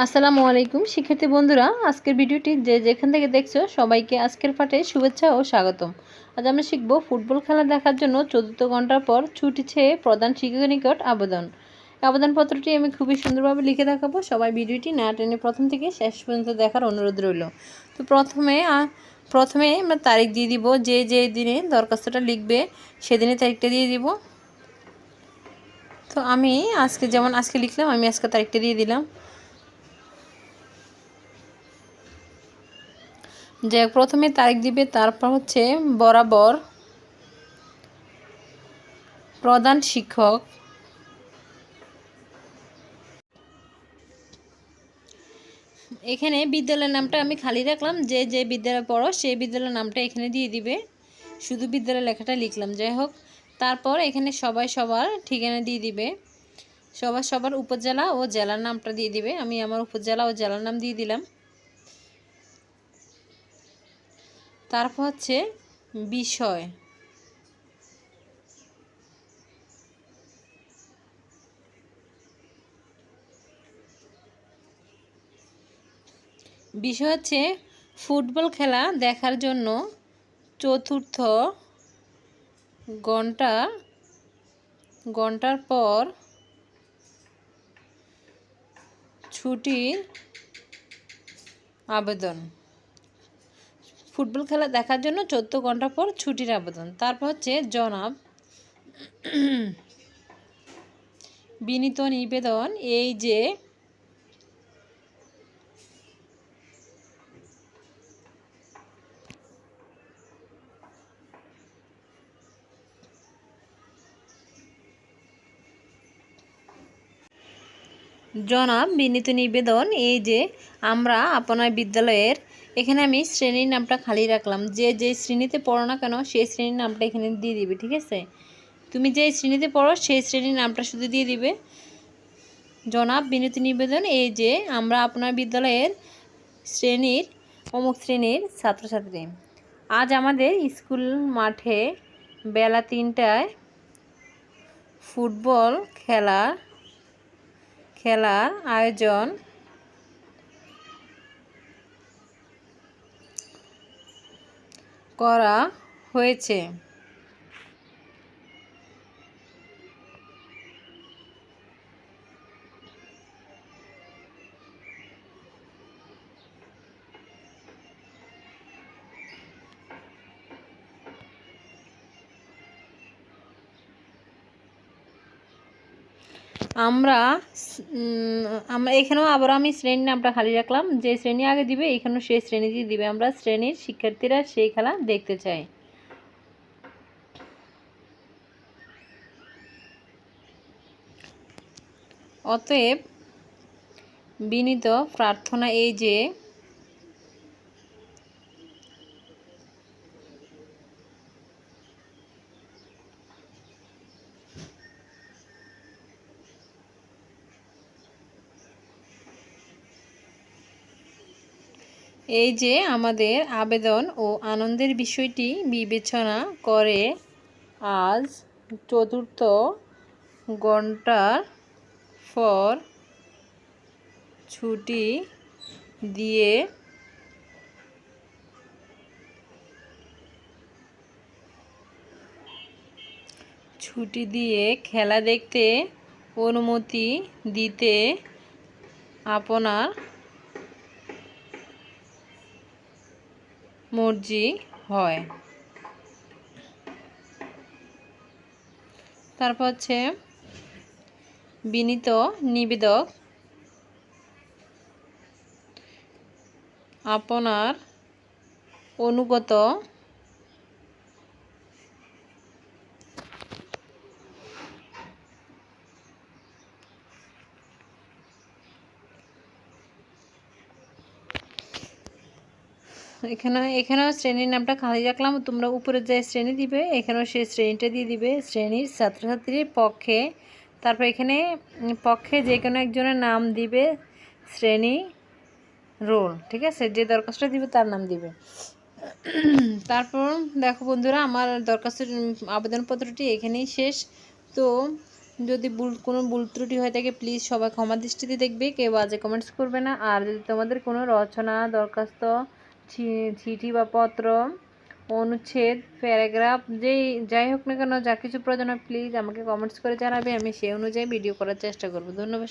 আসসালামু আলাইকুম। শিক্ষার্থী বন্ধুরা, আজকের ভিডিওটি যে যেখান থেকে দেখছ, সবাইকে আজকের পাঠে শুভেচ্ছা ও স্বাগতম। আজ আমরা শিখব ফুটবল খেলা দেখার জন্য চতুর্থ ঘণ্টার পর ছুটি ছেয়ে প্রধান শিক্ষকের নিকট আবেদন। আবেদনপত্রটি আমি খুবই সুন্দরভাবে লিখে দেখাবো। সবাই ভিডিওটি না টেনে প্রথম থেকে শেষ পর্যন্ত দেখার অনুরোধ রইল। তো প্রথমে প্রথমে আমরা তারিখ দিয়ে দিব, যে যে দিনে দরখাস্তটা লিখবে সেদিনে তারিখটা দিয়ে দিব। তো আমি আজকে যেমন আজকে লিখলাম, আমি আজকে তারিখটা দিয়ে দিলাম। যে প্রথমে তারিখ দিবে, তারপর হচ্ছে বরাবর প্রধান শিক্ষক। এখানে বিদ্যালয়ের নামটা আমি খালি রাখলাম, যে যে বিদ্যালয়ে পড়ো সেই বিদ্যালয়ের নামটা এখানে দিয়ে দিবে। শুধু বিদ্যালয় লেখাটা লিখলাম, যাই হোক। তারপর এখানে সবাই সবার ঠিকানা দিয়ে দিবে। সবার সবার উপজেলা ও জেলার নামটা দিয়ে দিবে। আমি আমার উপজেলা ও জেলার নাম দিয়ে দিলাম। তারপর হচ্ছে বিষয়। বিষয় হচ্ছে ফুটবল খেলা দেখার জন্য চতুর্থ ঘণ্টা, ঘণ্টার পর ছুটির আবেদন। ফুটবল খেলা দেখার জন্য চোদ্দ ঘণ্টা পর ছুটির আবেদন। তারপর হচ্ছে জনাব বিনীত নিবেদন, এই যে জনাব বিনীত নিবেদন, এই যে আমরা আপনার বিদ্যালয়ের এখানে আমি শ্রেণির নামটা খালি রাখলাম। যে যে শ্রেণীতে পড়ো না কেন, সেই শ্রেণির নামটা এখানে দিয়ে দিবে, ঠিক আছে? তুমি যে শ্রেণীতে পড়ো, সেই শ্রেণির নামটা শুধু দিয়ে দিবে। জনাব, বিনীত নিবেদন, এই যে, আমরা আপনার বিদ্যালয়ের শ্রেণির, অমুক শ্রেণির ছাত্রছাত্রী। আজ আমাদের স্কুল মাঠে বেলা তিনটায় ফুটবল খেলা, খেলার আয়োজন করা হয়েছে। আমরা আমরা এখানেও আবার আমি শ্রেণির নামটা খালি রাখলাম। যে শ্রেণি আগে দিবে, এখানেও সেই শ্রেণি দিয়ে দিবে। আমরা শ্রেণির শিক্ষার্থীরা সেই খেলা দেখতে চাই। অতএব বিনীত প্রার্থনা এই যে এই যে আমাদের আবেদন ও আনন্দের বিষয়টি বিবেচনা করে আজ চতুর্থ ঘণ্টার পর ছুটি দিয়ে ছুটি দিয়ে খেলা দেখতে অনুমতি দিতে আপনার মর্জি হয়। তারপর হচ্ছে বিনীত নিবেদক। আপনার অনুগত এখানে, এখানেও শ্রেণির নামটা খালি রাখলাম। তোমরা উপরে যে শ্রেণি দিবে, এখানেও সেই শ্রেণীটা দিয়ে দিবে। শ্রেণির ছাত্রছাত্রীর পক্ষে, তারপর এখানে পক্ষে যে কোনো একজনের নাম দিবে শ্রেণি রোল, ঠিক আছে? যে দরখাস্তটা দিবে তার নাম দিবে। তারপর দেখো বন্ধুরা, আমার দরখাস্তের আবেদনপত্রটি এখানেই শেষ। তো যদি ভুল, কোনো ভুল ত্রুটি হয়ে থাকে প্লিজ সবাই ক্ষমা দৃষ্টিতে দেখবে। কেউ বাজে কমেন্টস করবে না। আর যদি তোমাদের কোনো রচনা, দরখাস্ত চিঠি বা পত্র, অনুচ্ছেদ, প্যারাগ্রাফ, যেই, যাই হোক না কেন, যা কিছু প্রয়োজন হয় প্লিজ আমাকে কমেন্টস করে জানাবে, আমি সেই অনুযায়ী ভিডিও করার চেষ্টা করব। ধন্যবাদ।